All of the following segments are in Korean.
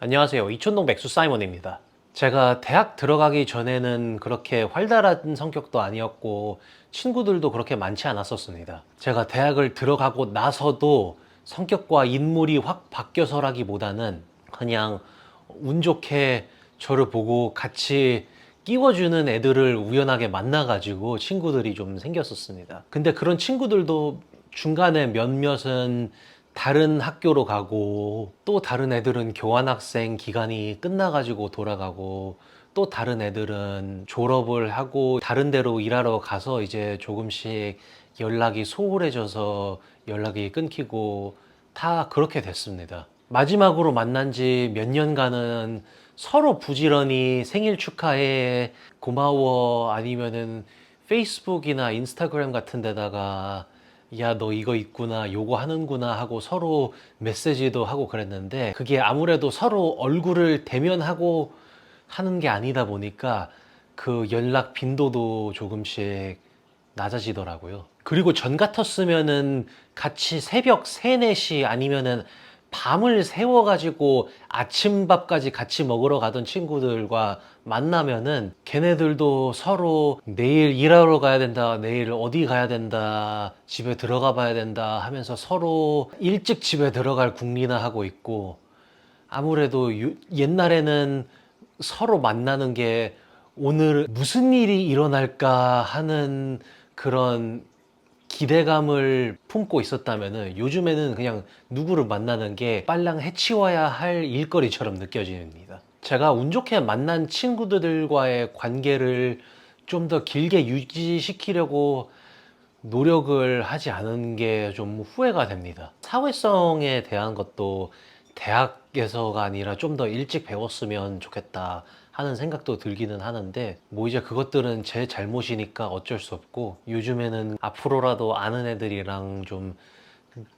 안녕하세요. 이촌동 백수 사이먼입니다. 제가 대학 들어가기 전에는 그렇게 활달한 성격도 아니었고 친구들도 그렇게 많지 않았었습니다. 제가 대학을 들어가고 나서도 성격과 인물이 확 바뀌어서라기보다는 그냥 운 좋게 저를 보고 같이 끼워주는 애들을 우연하게 만나가지고 친구들이 좀 생겼었습니다. 근데 그런 친구들도 중간에 몇몇은 다른 학교로 가고 또 다른 애들은 교환학생 기간이 끝나가지고 돌아가고 또 다른 애들은 졸업을 하고 다른 데로 일하러 가서 이제 조금씩 연락이 소홀해져서 연락이 끊기고 다 그렇게 됐습니다. 마지막으로 만난 지 몇 년간은 서로 부지런히 생일 축하해 고마워 아니면은 페이스북이나 인스타그램 같은 데다가 야 너 이거 있구나 요거 하는구나 하고 서로 메시지도 하고 그랬는데 그게 아무래도 서로 얼굴을 대면하고 하는 게 아니다 보니까 그 연락 빈도도 조금씩 낮아지더라고요. 그리고 전 같았으면은 같이 새벽 3, 4시 아니면은 밤을 새워가지고 아침밥까지 같이 먹으러 가던 친구들과 만나면은 걔네들도 서로 내일 일하러 가야 된다, 내일 어디 가야 된다, 집에 들어가 봐야 된다 하면서 서로 일찍 집에 들어갈 궁리나 하고 있고 아무래도 유- 옛날에는 서로 만나는 게 오늘 무슨 일이 일어날까 하는 그런 기대감을 품고 있었다면은 요즘에는 그냥 누구를 만나는 게 빨랑 해치워야 할 일거리처럼 느껴집니다. 제가 운 좋게 만난 친구들과의 관계를 좀 더 길게 유지시키려고 노력을 하지 않은 게 좀 후회가 됩니다. 사회성에 대한 것도 대학에서가 아니라 좀 더 일찍 배웠으면 좋겠다 하는 생각도 들기는 하는데 뭐 이제 그것들은 제 잘못이니까 어쩔 수 없고 요즘에는 앞으로라도 아는 애들이랑 좀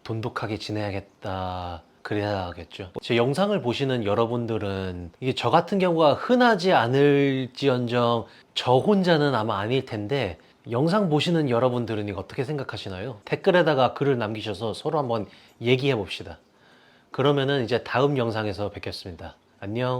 돈독하게 지내야겠다 그래야겠죠. 제 영상을 보시는 여러분들은 이게 저 같은 경우가 흔하지 않을지언정 저 혼자는 아마 아닐 텐데 영상 보시는 여러분들은 이거 어떻게 생각하시나요? 댓글에다가 글을 남기셔서 서로 한번 얘기해 봅시다. 그러면은 이제 다음 영상에서 뵙겠습니다. 안녕.